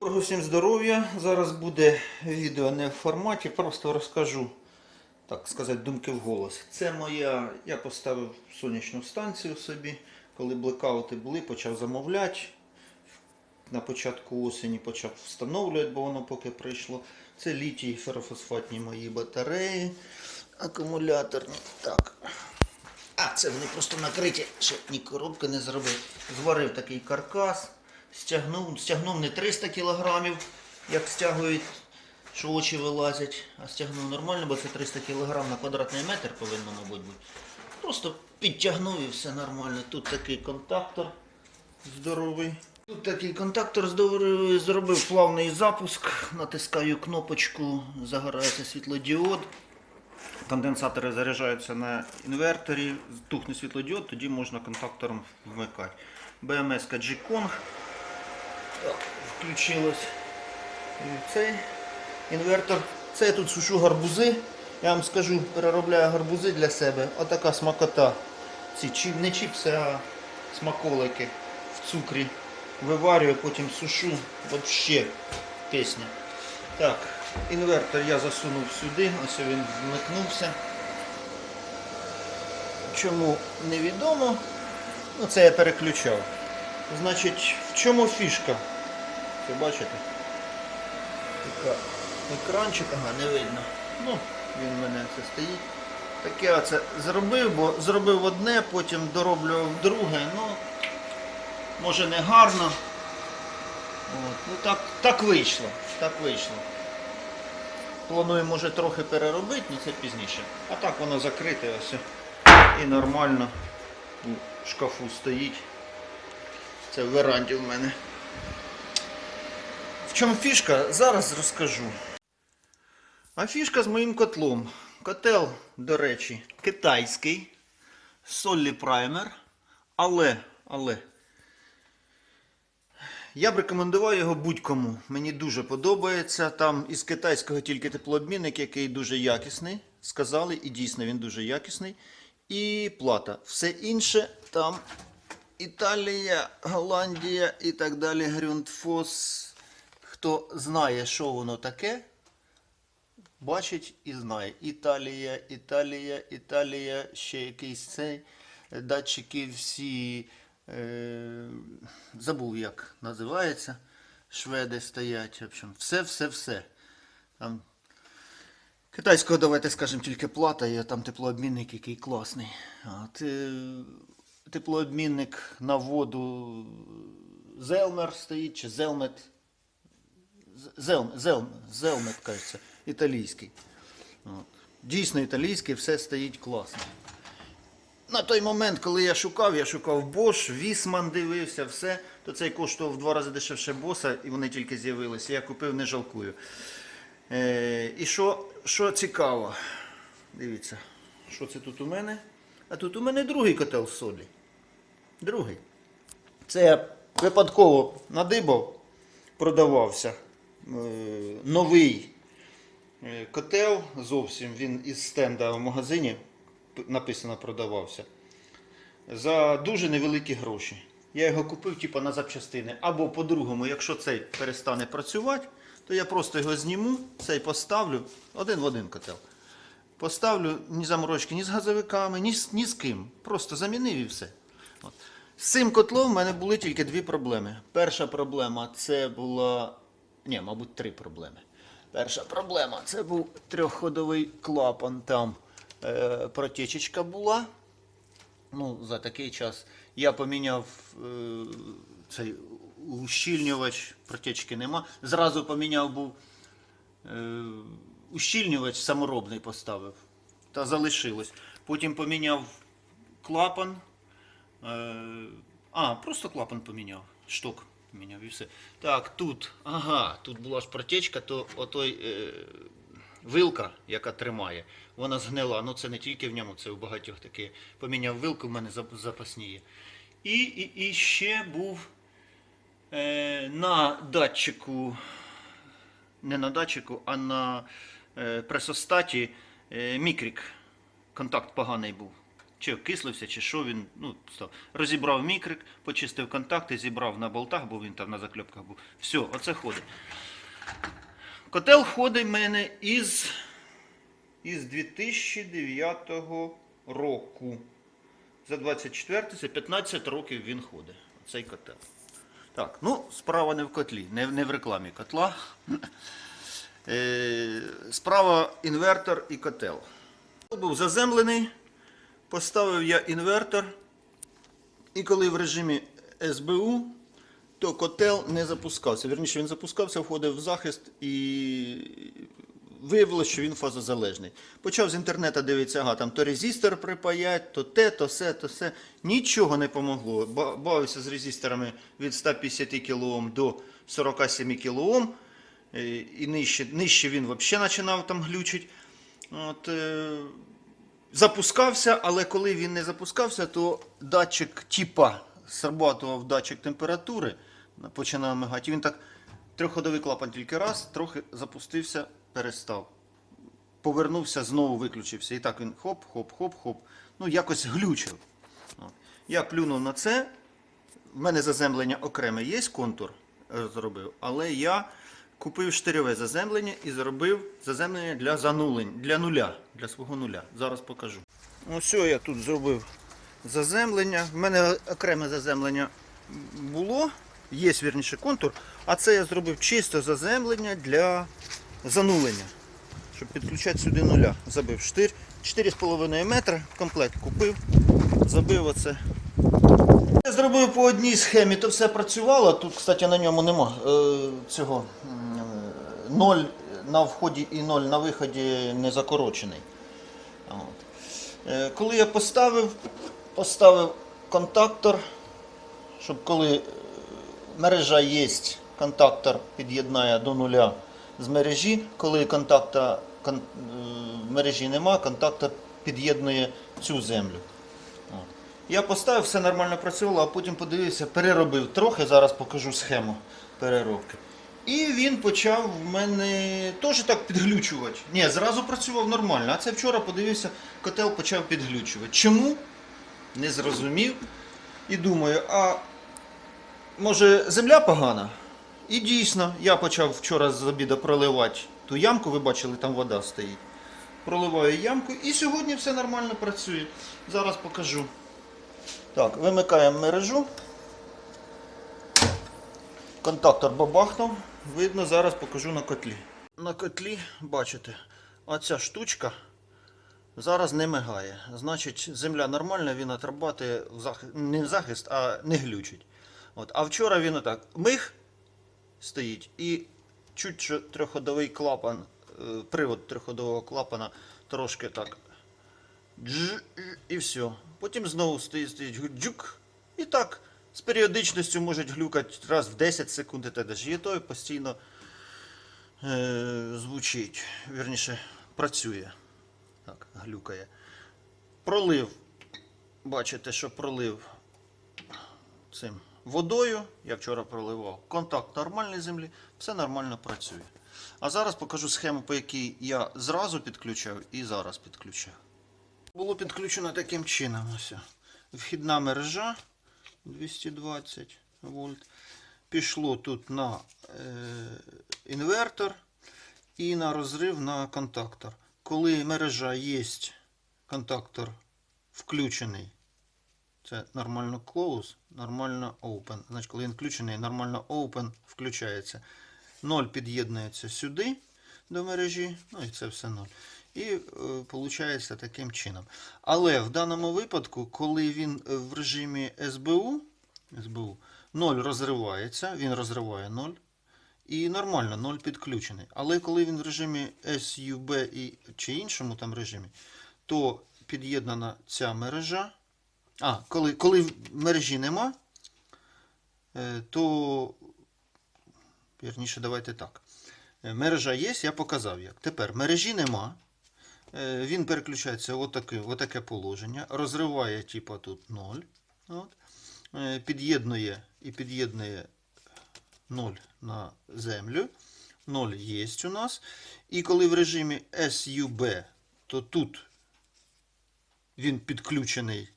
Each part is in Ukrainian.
Доброго всім здоров'я. Зараз буде відео не в форматі, просто розкажу, так сказати, думки в голос. Це моя, я поставив сонячну станцію собі, коли блекаути були, почав замовляти. На початку осені почав встановлювати, бо воно поки прийшло. Це літій ферофосфатні мої батареї, акумуляторні. Так. А, це вони просто накриті, ще ні коробки не зробив. Зварив такий каркас, стягнув, стягнув не 300 кілограмів, як стягують, що очі вилазять, а стягнув нормально, бо це 300 кілограм на квадратний метр повинно, мабуть, бути. Просто підтягнув і все нормально. Тут такий контактор здоровий. Тут такий контактор здоровий, зробив плавний запуск, натискаю кнопочку, загорається світлодіод. Конденсатори заряджаються на інверторі, тухне світлодіод, тоді можна контактором вмикати. BMS G-Kong включилось. Цей інвертор. Це я тут сушу гарбузи. Я вам скажу, переробляю гарбузи для себе. Отака смакота. Ці чіп, не чіпси, а смаколики в цукрі. Виварюю, потім сушу. Вообще пісня. Так, інвертор я засунув сюди, ось він вмикнувся. Чому невідомо. Ну це я переключав. Значить, в чому фішка? Це бачите? Така екранчик, ага, не видно. Ну, він в мене це стоїть. Так я це зробив, бо зробив одне, потім дороблював друге. Ну, може не гарно. От. Ну так, так вийшло. Так вийшло. Планую, може, трохи переробити, але це пізніше. А так воно закрите ось. І нормально у шкафу стоїть. Це в веранді в мене. Чому фішка? Зараз розкажу. А фішка з моїм котлом. Котел, до речі, китайський. Соллі праймер. Але, але. Я б рекомендував його будь-кому. Мені дуже подобається. Там із китайського тільки теплообмінник, який дуже якісний. Сказали, і дійсно він дуже якісний. І плата. Все інше там Італія, Голландія і так далі. Грюндфос. Хто знає, що воно таке, бачить і знає. Італія, Італія, Італія, ще якийсь цей. Датчики всі. Е, забув, як називається. Шведи стоять. В общем, все, все, все. Там китайського, давайте скажемо, тільки плата, є там теплообмінник, який класний. От, е, теплообмінник на воду Зелмер стоїть, чи Зелмет. Зел, Зел, Зелмет, кажеться, італійський. От. Дійсно італійський, все стоїть класно. На той момент, коли я шукав, я шукав Bosch, Вісман дивився, все, то цей коштував в два рази дешевше боса, і вони тільки з'явилися. Я купив, не жалкую. Е, і що, що цікаво, дивіться, що це тут у мене? А тут у мене другий котел з солі. Другий. Це я випадково надибав, продавався. Е, новий е, котел зовсім він із стенда в магазині написано продавався. За дуже невеликі гроші. Я його купив типу, на запчастини. Або по-другому, якщо цей перестане працювати, то я просто його зніму, цей поставлю один в один котел. Поставлю ні заморочки, ні з газовиками, ні, ні з ким. Просто замінив і все. От. З цим котлом в мене були тільки дві проблеми. Перша проблема це була. Ні, мабуть, три проблеми. Перша проблема це був трьохходовий клапан. Там е, протічечка була. Ну, за такий час я поміняв е, цей ущільнювач, протічки нема. Зразу поміняв був е, ущільнювач саморобний поставив. Та залишилось. Потім поміняв клапан. Е, а, просто клапан поміняв. Шток поміняв і все. Так, тут, ага, тут була ж протечка, то отой е, вилка, яка тримає, вона згнила. Ну це не тільки в ньому, це у багатьох таке. Поміняв вилку, в мене зап- запасні є. І, і, і ще був е, на датчику, не на датчику, а на е, пресостаті е, мікрік. Контакт поганий був. Чи окислився, чи що він. Ну, став. Розібрав мікрик, почистив контакти, зібрав на болтах, бо він там на закльопках був. Все, оце ходить. Котел ходить в мене із, із 2009 року. За 24 це 15 років він ходить. Цей котел. Так, ну, справа не в котлі, не, не в рекламі котла. Е, Справа інвертор і котел. Був заземлений, поставив я інвертор, і коли в режимі СБУ, то котел не запускався. Вірніше, він запускався, входив в захист і виявилося, що він фазозалежний. Почав з інтернету дивитися, ага, там то резистор припаять, то те, то все, то все. Нічого не помогло. Бавився з резисторами від 150 кОм до 47 кОм. Е, І нижче, нижче він взагалі починав там глючити. От, е, запускався, але коли він не запускався, то датчик типа срабатував датчик температури, починав мигати. Він так трьохходовий клапан тільки раз, трохи запустився, перестав. Повернувся, знову виключився. І так він хоп, хоп, хоп, хоп. Ну, якось глючив. Я плюнув на це. В мене заземлення окреме є, контур е, зробив, але я купив штирьове заземлення і зробив заземлення для занулень, для нуля, для свого нуля. Зараз покажу. Ось я тут зробив заземлення. В мене окреме заземлення було, є вірніше контур, а це я зробив чисто заземлення для занулення. Щоб підключати сюди нуля. Забив штир. 4,5 метри комплект купив, забив оце я зробив по одній схемі, то все працювало. Тут, кстати, на ньому нема е, цього м, е, на вході і ноль на виході не закорочений. От. Е, коли я поставив, поставив контактор, щоб коли е, мережа є, контактор під'єднає до нуля з мережі. Коли контакта кон, е, мережі нема, контактор під'єднує цю землю. Я поставив, все нормально працювало, а потім подивився, переробив трохи, зараз покажу схему переробки. І він почав в мене теж так підглючувати. Ні, зразу працював нормально, а це вчора подивився, котел почав підглючувати. Чому? Не зрозумів. І думаю, а може земля погана? І дійсно, я почав вчора з обіду проливати ту ямку, ви бачили, там вода стоїть. Проливаю ямку і сьогодні все нормально працює. Зараз покажу. Так, вимикаємо мережу. Контактор бабахнув. Видно, зараз покажу на котлі. На котлі, бачите, оця штучка зараз не мигає. Значить, земля нормальна, він отрабатує в захист, не в захист, а не глючить. От. А вчора він отак миг стоїть і чуть що трьохходовий клапан, е, привод трьохходового клапана трошки так і все. Потім знову стоїть, стоїть джук. І так, з періодичністю можуть глюкати раз в 10 секунд, і далі. І той постійно е, звучить. Вірніше, працює. Так, глюкає. Пролив. Бачите, що пролив цим водою. Я вчора проливав. Контакт нормальний землі, все нормально працює. А зараз покажу схему, по якій я зразу підключав і зараз підключав. Було підключено таким чином. Ось. Вхідна мережа 220 вольт. Пішло тут на е, інвертор і на розрив на контактор. Коли мережа є, контактор включений. Це нормально close, нормально open. Значить, коли він включений, нормально open включається. 0 під'єднується сюди до мережі, ну і це все 0. І виходить таким чином. Але в даному випадку, коли він е, в режимі СБУ, СБУ 0 розривається, він розриває 0. І нормально, 0 підключений. Але коли він в режимі SUB і, чи іншому там режимі, то під'єднана ця мережа. А, коли, коли мережі нема, е, то вірніше, давайте так. Е, Мережа є, я показав як. Тепер мережі нема. Е, Він переключається в отаке, в отаке положення, розриває, типу, тут 0. От. Е, Під'єднує і під'єднує 0 на землю. 0 є у нас. І коли в режимі SUB, то тут він підключений,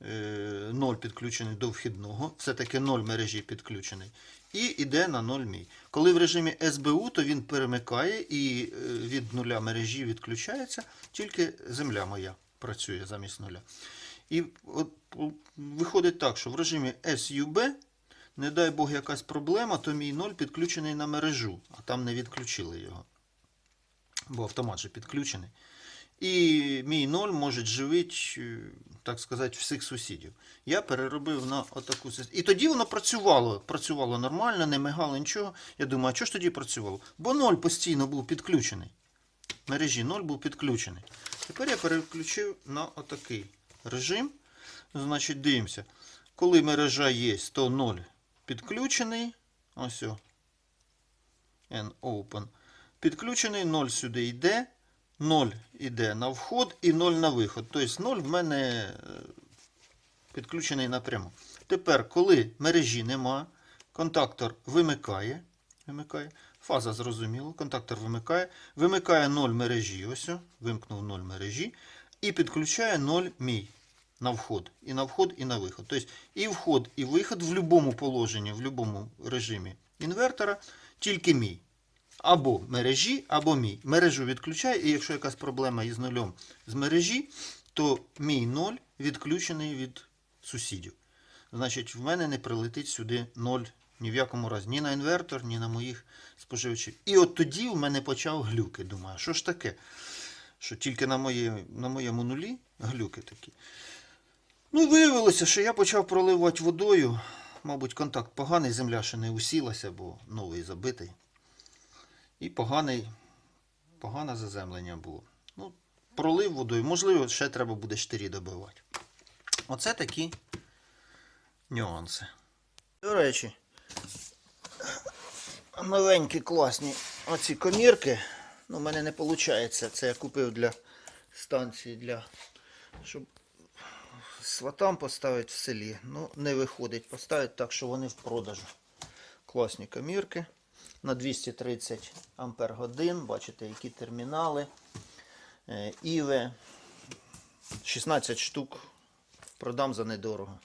0 підключений до вхідного, все-таки 0 мережі підключений, і йде на 0 мій. Коли в режимі СБУ, то він перемикає і е, від нуля мережі відключається, тільки земля моя працює замість нуля. І от виходить так, що в режимі SUB, не дай Бог якась проблема, то мій 0 підключений на мережу, а там не відключили його. Бо автомат же підключений. І мій 0 може живити, е, так сказати, всіх сусідів. Я переробив на отаку систему. І тоді воно працювало. Працювало нормально, не мигало нічого. Я думаю, а чого ж тоді працювало? Бо 0 постійно був підключений. Мережі 0 був підключений. Тепер я переключив на отакий режим. Значить, дивимося. Коли мережа є, то 0 підключений. Ось. N open. Підключений 0 сюди йде. 0 йде на вход і 0 на виход. Тобто 0 в мене е, підключений напряму. Тепер, коли мережі нема, контактор вимикає. вимикає фаза зрозуміло, контактор вимикає. Вимикає 0 мережі. Ось, вимкнув 0 мережі. І підключає 0 мій на вход. І на вход, і на виход. Тобто і вход, і виход в будь-якому положенні, в будь-якому режимі інвертора, тільки мій. Або мережі, або мій. Мережу відключає, і якщо якась проблема із нульом з мережі, то мій ноль відключений від сусідів. Значить, в мене не прилетить сюди ноль ні в якому разі, ні на інвертор, ні на моїх споживачів. І от тоді в мене почав глюки. Думаю, що ж таке? Що тільки на, моє, на моєму нулі глюки такі. Ну, виявилося, що я почав проливати водою. Мабуть, контакт поганий, земля ще не усілася, бо новий забитий. І поганий, погане заземлення було. Ну, пролив водою. Можливо, ще треба буде штирі добивати. Оце такі нюанси. До речі, новенькі класні оці комірки. Ну, у мене не виходить. Це я купив для станції, для, щоб сватам поставити в селі. Ну, не виходить. Поставити так, що вони в продажу. Класні комірки на 230 ампер годин. Бачите, які термінали. Іве 16 штук. Продам за недорого.